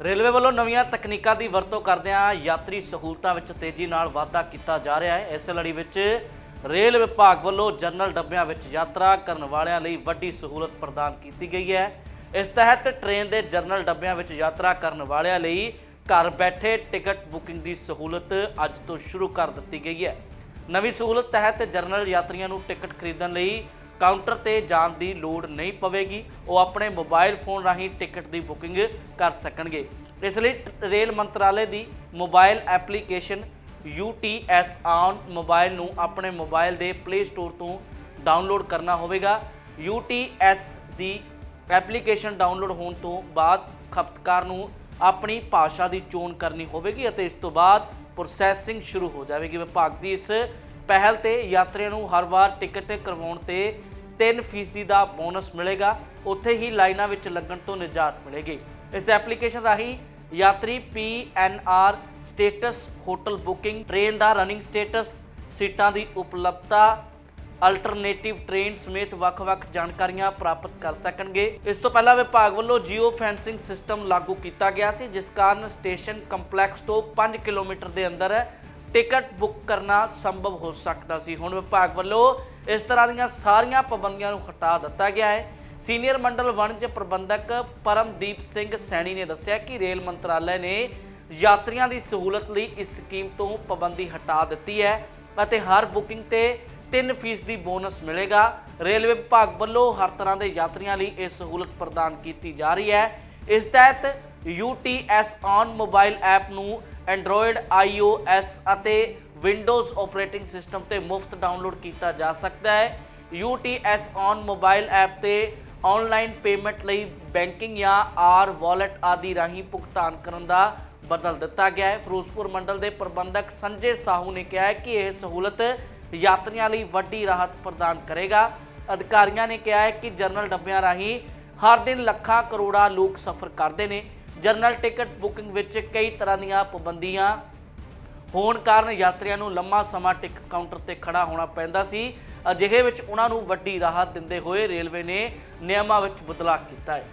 Railway ਵੱਲੋਂ ਨਵੀਆਂ ਤਕਨੀਕਾਂ ਦੀ ਵਰਤੋਂ ਕਰਦਿਆਂ ਯਾਤਰੀ ਸਹੂਲਤਾਂ ਵਿੱਚ ਤੇਜ਼ੀ ਨਾਲ ਵਾਧਾ ਕੀਤਾ ਜਾ ਰਿਹਾ ਹੈ। ਇਸ ਲੜੀ ਵਿੱਚ ਰੇਲ ਵਿਭਾਗ ਵੱਲੋਂ ਜਨਰਲ ਡੱਬਿਆਂ ਵਿੱਚ ਯਾਤਰਾ ਕਰਨ ਵਾਲਿਆਂ ਲਈ ਵੱਡੀ ਸਹੂਲਤ ਪ੍ਰਦਾਨ ਕੀਤੀ ਗਈ ਹੈ। ਇਸ ਤਹਿਤ ਟ੍ਰੇਨ ਦੇ ਜਨਰਲ ਡੱਬਿਆਂ ਵਿੱਚ ਯਾਤਰਾ ਕਰਨ ਵਾਲਿਆਂ ਲਈ ਘਰ ਬੈਠੇ ਟਿਕਟ ਬੁਕਿੰਗ ਦੀ ਸਹੂਲਤ ਅੱਜ ਤੋਂ ਸ਼ੁਰੂ ਕਰ ਦਿੱਤੀ ਗਈ ਹੈ। ਨਵੀਂ ਸਹੂਲਤ ਤਹਿਤ ਜਨਰਲ ਯਾਤਰੀਆਂ ਨੂੰ ਟਿਕਟ ਖਰੀਦਣ ਲਈ ਕਾਊਂਟਰ ਤੇ ਜਾਣ ਦੀ ਲੋੜ ਨਹੀਂ ਪਵੇਗੀ। ਉਹ ਆਪਣੇ ਮੋਬਾਈਲ ਫੋਨ ਰਾਹੀਂ ਟਿਕਟ ਦੀ ਬੁਕਿੰਗ ਕਰ ਸਕਣਗੇ। ਇਸ ਲਈ ਟ- ਰੇਲ ਮੰਤਰਾਲੇ ਦੀ mobile application UTS on mobile ਨੂੰ ਆਪਣੇ ਮੋਬਾਈਲ ਦੇ ਪਲੇ ਸਟੋਰ ਤੋਂ ਡਾਊਨਲੋਡ ਕਰਨਾ ਹੋਵੇਗਾ। UTS ਦੀ ਐਪਲੀਕੇਸ਼ਨ ਡਾਊਨਲੋਡ ਹੋਣ ਤੋਂ ਬਾਅਦ ਖਪਤਕਾਰ ਨੂੰ ਆਪਣੀ ਭਾਸ਼ਾ ਦੀ ਚੋਣ ਕਰਨੀ ਹੋਵੇਗੀ ਅਤੇ ਇਸ ਤੋਂ ਬਾਅਦ ਪ੍ਰੋਸੈਸਿੰਗ ਸ਼ੁਰੂ ਹੋ ਜਾਵੇਗੀ। ਵਿਭਾਗ ਦੀ ਇਸ ਪਹਿਲ ਤੇ ਯਾਤਰੀਆਂ ਨੂੰ ਹਰ ਵਾਰ ਟਿਕਟ ਕਰਵਾਉਣ ਤੇ 3% ਦਾ ਬੋਨਸ ਮਿਲੇਗਾ। ਉੱਥੇ ਹੀ ਲਾਈਨਾਂ ਵਿੱਚ ਲੱਗਣ ਤੋਂ ਨਿਜਾਤ ਮਿਲੇਗੀ। ਇਸ ਐਪਲੀਕੇਸ਼ਨ ਰਾਹੀਂ ਯਾਤਰੀ PNR status, hotel booking, train ਦਾ ਰਨਿੰਗ ਸਟੇਟਸ, ਸੀਟਾਂ ਦੀ ਉਪਲਬਧਤਾ, ਅਲਟਰਨੇਟਿਵ ਟ੍ਰੇਨ ਸਮੇਤ ਵੱਖ-ਵੱਖ ਜਾਣਕਾਰੀਆਂ ਪ੍ਰਾਪਤ ਕਰ ਸਕਣਗੇ। ਇਸ ਤੋਂ ਪਹਿਲਾਂ ਵਿਭਾਗ ਵੱਲੋਂ ਜੀਓ ਫੈਂਸਿੰਗ ਸਿਸਟਮ ਲਾਗੂ ਕੀਤਾ ਗਿਆ ਸੀ, ਜਿਸ ਕਾਰਨ ਸਟੇਸ਼ਨ ਕੰਪਲੈਕਸ ਤੋਂ 5 ਕਿਲੋਮੀਟਰ ਦੇ ਅੰਦਰ ਟਿਕਟ ਬੁੱਕ ਕਰਨਾ ਸੰਭਵ ਹੋ ਸਕਦਾ ਸੀ। ਹੁਣ ਵਿਭਾਗ ਵੱਲੋਂ ਇਸ ਤਰ੍ਹਾਂ ਦੀਆਂ ਸਾਰੀਆਂ ਪਾਬੰਦੀਆਂ ਨੂੰ ਹਟਾ ਦਿੱਤਾ ਗਿਆ ਹੈ। ਸੀਨੀਅਰ ਮੰਡਲ ਵਣਜ ਪ੍ਰਬੰਧਕ ਪਰਮਦੀਪ ਸਿੰਘ ਸੈਣੀ ਨੇ ਦੱਸਿਆ ਕਿ ਰੇਲ ਮੰਤਰਾਲੇ ਨੇ ਯਾਤਰੀਆਂ ਦੀ ਸਹੂਲਤ ਲਈ ਇਸ ਸਕੀਮ ਤੋਂ ਪਾਬੰਦੀ ਹਟਾ ਦਿੱਤੀ ਹੈ ਅਤੇ ਹਰ ਬੁਕਿੰਗ ਤੇ 3% ਦੀ ਬੋਨਸ ਮਿਲੇਗਾ। ਰੇਲਵੇ ਵਿਭਾਗ ਵੱਲੋਂ ਹਰ ਤਰ੍ਹਾਂ ਦੇ ਯਾਤਰੀਆਂ ਲਈ ਇਹ ਸਹੂਲਤ ਪ੍ਰਦਾਨ ਕੀਤੀ ਜਾ ਰਹੀ ਹੈ। ਇਸ ਤਹਿਤ UTS ਔਨ ਮੋਬਾਈਲ ਐਪ ਨੂੰ Android iOS ਅਤੇ Windows ਆਪਰੇਟਿੰਗ ਸਿਸਟਮ ਤੇ ਮੁਫਤ ਡਾਊਨਲੋਡ ਕੀਤਾ ਜਾ ਸਕਦਾ ਹੈ। UTS ਔਨ ਮੋਬਾਈਲ ਐਪ ਤੇ ਆਨਲਾਈਨ ਪੇਮੈਂਟ ਲਈ ਬੈਂਕਿੰਗ ਜਾਂ ਆਰ ਵਾਲਟ ਆਦਿ ਰਾਹੀਂ ਭੁਗਤਾਨ ਕਰਨ ਦਾ ਬਦਲ ਦਿੱਤਾ ਗਿਆ ਹੈ। ਫਿਰੋਜ਼ਪੁਰ ਮੰਡਲ ਦੇ ਪ੍ਰਬੰਧਕ ਸੰਜੇ ਸਾਹੂ ਨੇ ਕਿਹਾ ਹੈ ਕਿ ਇਹ ਸਹੂਲਤ ਯਾਤਰੀਆਂ ਲਈ ਵੱਡੀ ਰਾਹਤ ਪ੍ਰਦਾਨ ਕਰੇਗਾ। ਅਧਿਕਾਰੀਆਂ ਨੇ ਕਿਹਾ ਹੈ ਕਿ ਜਨਰਲ ਡੱਬਿਆਂ ਰਾਹੀਂ ਹਰ ਦਿਨ ਲੱਖਾਂ ਕਰੋੜਾਂ ਲੋਕ ਸਫ਼ਰ ਕਰਦੇ ਨੇ। ਜਨਰਲ ਟਿਕਟ ਬੁਕਿੰਗ ਵਿੱਚ ਕਈ ਤਰ੍ਹਾਂ ਦੀਆਂ ਪਾਬੰਦੀਆਂ ਹੋਣ ਕਾਰਨ ਯਾਤਰੀਆਂ ਨੂੰ ਲੰਮਾ ਸਮਾਂ ਟਿਕਟ ਕਾਊਂਟਰ ਤੇ ਖੜਾ ਹੋਣਾ ਪੈਂਦਾ ਸੀ। ਅਜਿਹੇ ਵਿੱਚ ਉਹਨਾਂ ਨੂੰ ਵੱਡੀ ਰਾਹਤ ਦਿੰਦੇ ਹੋਏ ਰੇਲਵੇ ਨੇ ਨਿਯਮਾਂ ਵਿੱਚ ਬਦਲਾਅ ਕੀਤਾ ਹੈ।